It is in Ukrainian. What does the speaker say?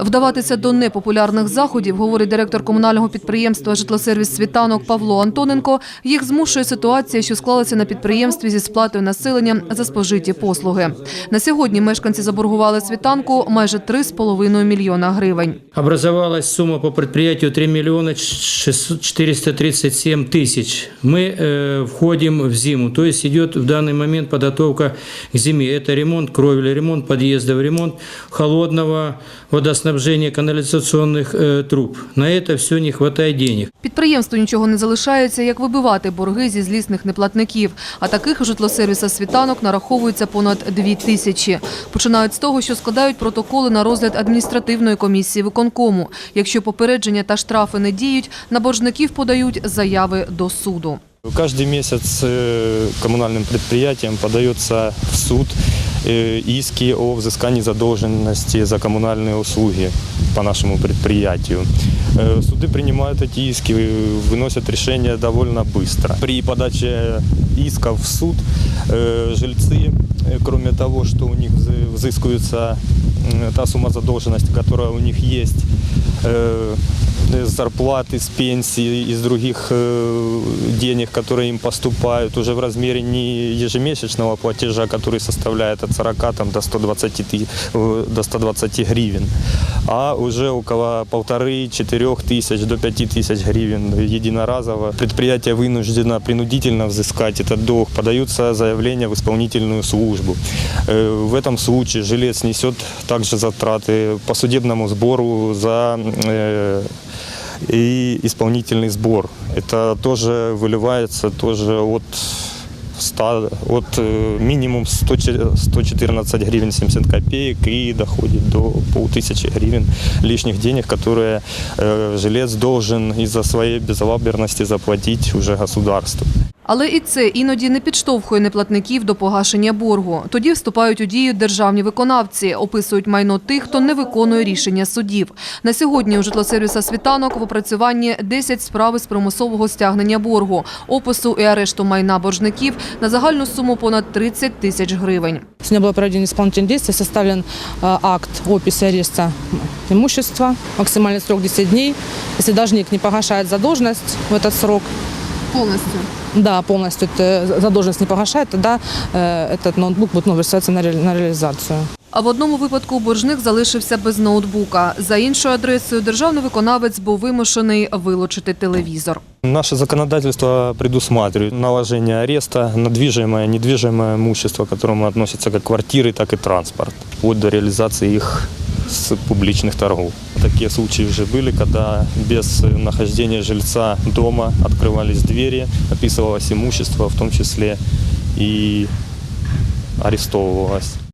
Вдаватися до непопулярних заходів, говорить директор комунального підприємства «Житлосервіс Світанок» Павло Антоненко, їх змушує ситуація, що склалася на підприємстві зі сплатою населення за спожиті послуги. На сьогодні мешканці заборгували світанку майже 3,5 мільйона гривень. Образовалась сумма по предприятию 3 миллиона 600 437 тысяч. Мы э, входим в зиму, то есть идет в данный момент подготовка к зиме. Это ремонт кровли, ремонт подъездов, ремонт холодного водоснабжения канализационных э, труб. На это все не хватает денег. Підприємству нічого не залишається, як вибивати борги зі злісних неплатників. А таких у житлосервіса світанок нараховується понад дві тисячі. Починають з того, що складають протоколи на розгляд адміністративної комісії виконкому. Якщо попередження та штрафи не діють, на боржників подають заяви до суду. Каждый месяц э, коммунальным предприятиям подается в суд э, иски о взыскании задолженности за коммунальные услуги по нашему предприятию. Э, Суды принимают эти иски, э, выносят решение довольно быстро. При подаче исков в суд э, жильцы, э, кроме того, что у них взы- взыскивается м, та сумма задолженности, которая у них есть, э, С зарплаты, с пенсии, из других денег, которые им поступают, уже в размере не ежемесячного платежа, который составляет от 40 там, до, 120, ты- э, до 120 гривен, а уже около полторы-четырех тысяч до пяти тысяч гривен единоразово. Предприятие вынуждено принудительно взыскать этот долг, подаются заявления в исполнительную службу. Э, В этом случае жилец несет также затраты по судебному сбору за и исполнительный сбор. Это тоже выливается тоже от 100, от э, минимум 100, че- 114 гривен 70 копеек и доходит до полтысячи гривен лишних денег, которые э, жилец должен из-за своей безалаберности заплатить уже государству. Але і це іноді не підштовхує неплатників до погашення боргу. Тоді вступають у дію державні виконавці, описують майно тих, хто не виконує рішення судів. На сьогодні у житлосервіса «Світанок» в опрацюванні 10 справ з примусового стягнення боргу, опису і арешту майна боржників на загальну суму понад 30 тисяч гривень. Сегодня было проведено исполнительное действие, составлен э, акт описи ареста имущества, максимальный срок 10 дней. Если должник не погашает задолженность в этот срок, Повністю. да, полностью это задолженность не погашает, тогда э, этот ноутбук будет ну, выставляться на, ре- на реализацию. А в одному випадку боржник залишився без ноутбука. За іншою адресою державний виконавець був вимушений вилучити телевізор. Наше законодательство предусматривает наложение ареста на движимое, недвижимое имущество, к которому относятся как квартиры, так и транспорт, вплоть до реализации их с публичных торгов. Такие случаи уже были, когда без нахождения жильца дома открывались двери, описывалось имущество, в том числе и арестовывалось.